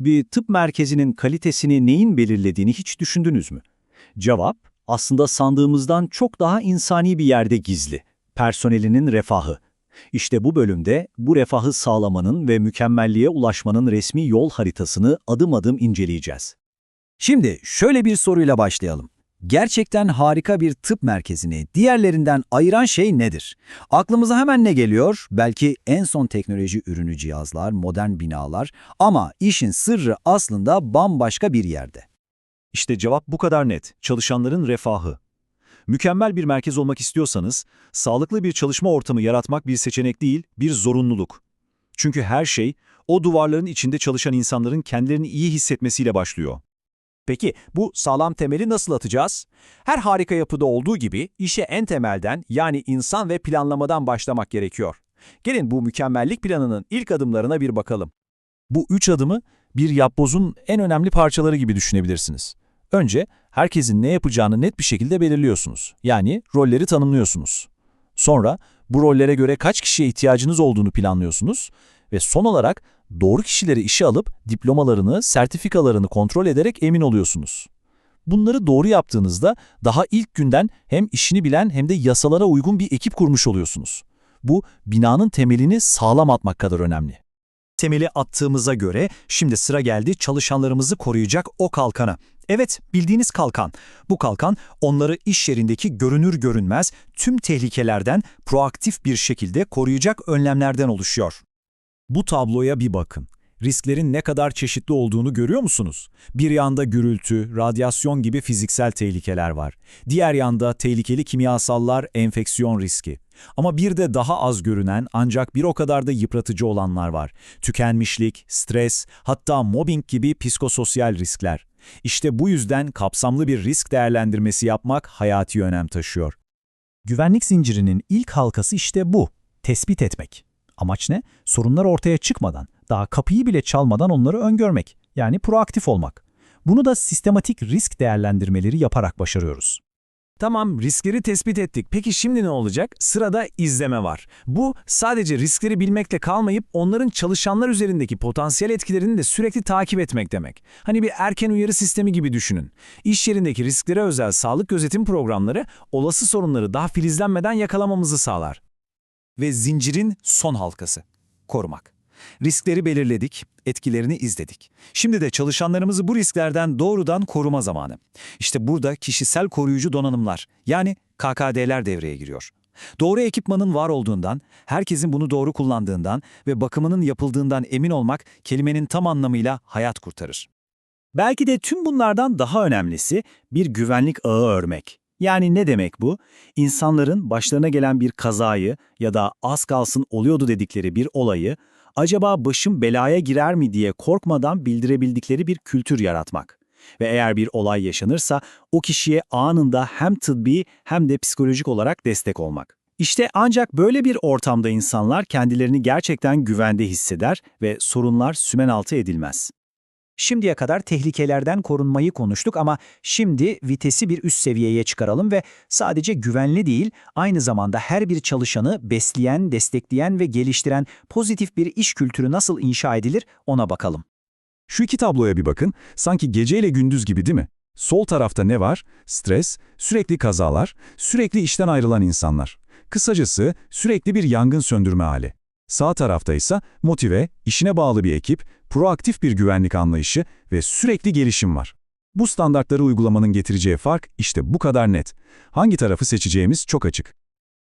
Bir tıp merkezinin kalitesini neyin belirlediğini hiç düşündünüz mü? Cevap, aslında sandığımızdan çok daha insani bir yerde gizli. Personelinin refahı. İşte bu bölümde bu refahı sağlamanın ve mükemmelliğe ulaşmanın resmi yol haritasını adım adım inceleyeceğiz. Şimdi şöyle bir soruyla başlayalım. Gerçekten harika bir tıp merkezini diğerlerinden ayıran şey nedir? Aklımıza hemen ne geliyor? Belki en son teknoloji ürünü cihazlar, modern binalar ama işin sırrı aslında bambaşka bir yerde. İşte cevap bu kadar net. Çalışanların refahı. Mükemmel bir merkez olmak istiyorsanız, sağlıklı bir çalışma ortamı yaratmak bir seçenek değil, bir zorunluluk. Çünkü her şey, o duvarların içinde çalışan insanların kendilerini iyi hissetmesiyle başlıyor. Peki bu sağlam temeli nasıl atacağız? Her harika yapıda olduğu gibi işe en temelden yani insan ve planlamadan başlamak gerekiyor. Gelin bu mükemmellik planının ilk adımlarına bir bakalım. Bu üç adımı bir yapbozun en önemli parçaları gibi düşünebilirsiniz. Önce herkesin ne yapacağını net bir şekilde belirliyorsunuz. Yani rolleri tanımlıyorsunuz. Sonra bu rollere göre kaç kişiye ihtiyacınız olduğunu planlıyorsunuz ve son olarak doğru kişileri işe alıp diplomalarını, sertifikalarını kontrol ederek emin oluyorsunuz. Bunları doğru yaptığınızda daha ilk günden hem işini bilen hem de yasalara uygun bir ekip kurmuş oluyorsunuz. Bu binanın temelini sağlam atmak kadar önemli. Temeli attığımıza göre şimdi sıra geldi çalışanlarımızı koruyacak o kalkana. Evet, bildiğiniz kalkan. Bu kalkan onları iş yerindeki görünür görünmez tüm tehlikelerden proaktif bir şekilde koruyacak önlemlerden oluşuyor. Bu tabloya bir bakın. Risklerin ne kadar çeşitli olduğunu görüyor musunuz? Bir yanda gürültü, radyasyon gibi fiziksel tehlikeler var. Diğer yanda tehlikeli kimyasallar, enfeksiyon riski. Ama bir de daha az görünen ancak bir o kadar da yıpratıcı olanlar var. Tükenmişlik, stres, hatta mobbing gibi psikososyal riskler. İşte bu yüzden kapsamlı bir risk değerlendirmesi yapmak hayati önem taşıyor. Güvenlik zincirinin ilk halkası işte bu, tespit etmek. Amaç ne? Sorunlar ortaya çıkmadan, daha kapıyı bile çalmadan onları öngörmek, yani proaktif olmak. Bunu da sistematik risk değerlendirmeleri yaparak başarıyoruz. Tamam, riskleri tespit ettik. Peki şimdi ne olacak? Sırada izleme var. Bu sadece riskleri bilmekle kalmayıp onların çalışanlar üzerindeki potansiyel etkilerini de sürekli takip etmek demek. Hani bir erken uyarı sistemi gibi düşünün. İş yerindeki risklere özel sağlık gözetim programları olası sorunları daha filizlenmeden yakalamamızı sağlar. Ve zincirin son halkası, korumak. Riskleri belirledik, etkilerini izledik. Şimdi de çalışanlarımızı bu risklerden doğrudan koruma zamanı. İşte burada kişisel koruyucu donanımlar, yani KKD'ler devreye giriyor. Doğru ekipmanın var olduğundan, herkesin bunu doğru kullandığından ve bakımının yapıldığından emin olmak kelimenin tam anlamıyla hayat kurtarır. Belki de tüm bunlardan daha önemlisi bir güvenlik ağı örmek. Yani ne demek bu? İnsanların başlarına gelen bir kazayı ya da az kalsın oluyordu dedikleri bir olayı, acaba başım belaya girer mi diye korkmadan bildirebildikleri bir kültür yaratmak. Ve eğer bir olay yaşanırsa o kişiye anında hem tıbbi hem de psikolojik olarak destek olmak. İşte ancak böyle bir ortamda insanlar kendilerini gerçekten güvende hisseder ve sorunlar sümen altı edilmez. Şimdiye kadar tehlikelerden korunmayı konuştuk ama şimdi vitesi bir üst seviyeye çıkaralım ve sadece güvenli değil, aynı zamanda her bir çalışanı besleyen, destekleyen ve geliştiren pozitif bir iş kültürü nasıl inşa edilir ona bakalım. Şu iki tabloya bir bakın, sanki geceyle gündüz gibi değil mi? Sol tarafta ne var? Stres, sürekli kazalar, sürekli işten ayrılan insanlar. Kısacası sürekli bir yangın söndürme hali. Sağ tarafta ise motive, işine bağlı bir ekip, proaktif bir güvenlik anlayışı ve sürekli gelişim var. Bu standartları uygulamanın getireceği fark işte bu kadar net. Hangi tarafı seçeceğimiz çok açık.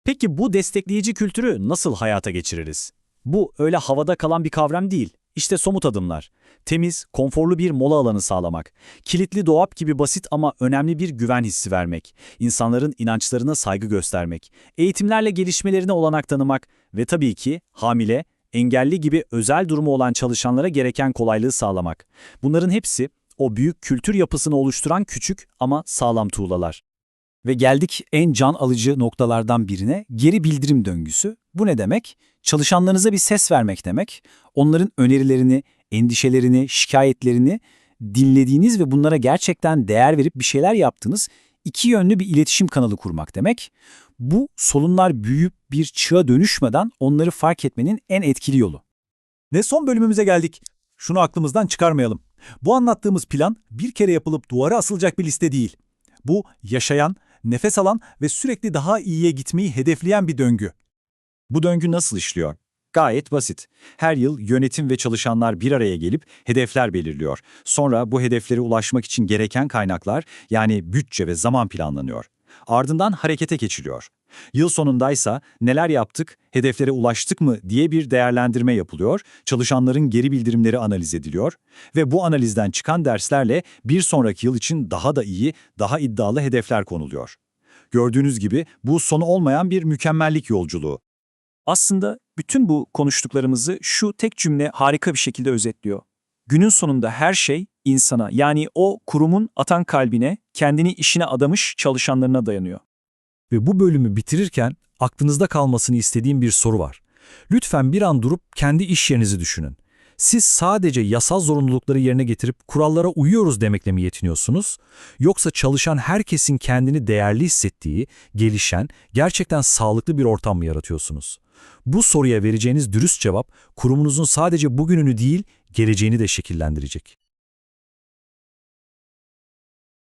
Peki bu destekleyici kültürü nasıl hayata geçiririz? Bu öyle havada kalan bir kavram değil. İşte somut adımlar. Temiz, konforlu bir mola alanı sağlamak. Kilitli dolap gibi basit ama önemli bir güven hissi vermek. İnsanların inançlarına saygı göstermek. Eğitimlerle gelişmelerine olanak tanımak. Ve tabii ki hamile, engelli gibi özel durumu olan çalışanlara gereken kolaylığı sağlamak. Bunların hepsi o büyük kültür yapısını oluşturan küçük ama sağlam tuğlalar. Ve geldik en can alıcı noktalardan birine, geri bildirim döngüsü. Bu ne demek? Çalışanlarınıza bir ses vermek demek. Onların önerilerini, endişelerini, şikayetlerini dinlediğiniz ve bunlara gerçekten değer verip bir şeyler yaptığınız iki yönlü bir iletişim kanalı kurmak demek. Bu sorunlar büyüyüp bir çığa dönüşmeden onları fark etmenin en etkili yolu. Ve son bölümümüze geldik. şunu aklımızdan çıkarmayalım. Bu anlattığımız plan bir kere yapılıp duvara asılacak bir liste değil. Bu yaşayan, nefes alan ve sürekli daha iyiye gitmeyi hedefleyen bir döngü. Bu döngü nasıl işliyor? Gayet basit. Her yıl yönetim ve çalışanlar bir araya gelip hedefler belirliyor. Sonra bu hedeflere ulaşmak için gereken kaynaklar yani bütçe ve zaman planlanıyor. Ardından harekete geçiliyor. Yıl sonundaysa neler yaptık, hedeflere ulaştık mı diye bir değerlendirme yapılıyor, çalışanların geri bildirimleri analiz ediliyor ve bu analizden çıkan derslerle bir sonraki yıl için daha da iyi, daha iddialı hedefler konuluyor. Gördüğünüz gibi bu sonu olmayan bir mükemmellik yolculuğu. Aslında bütün bu konuştuklarımızı şu tek cümle harika bir şekilde özetliyor. Günün sonunda her şey insana yani o kurumun atan kalbine, kendini işine adamış çalışanlarına dayanıyor. Ve bu bölümü bitirirken aklınızda kalmasını istediğim bir soru var. Lütfen bir an durup kendi iş yerinizi düşünün. Siz sadece yasal zorunlulukları yerine getirip kurallara uyuyoruz demekle mi yetiniyorsunuz? Yoksa çalışan herkesin kendini değerli hissettiği, gelişen, gerçekten sağlıklı bir ortam mı yaratıyorsunuz? Bu soruya vereceğiniz dürüst cevap kurumunuzun sadece bugününü değil, geleceğini de şekillendirecek.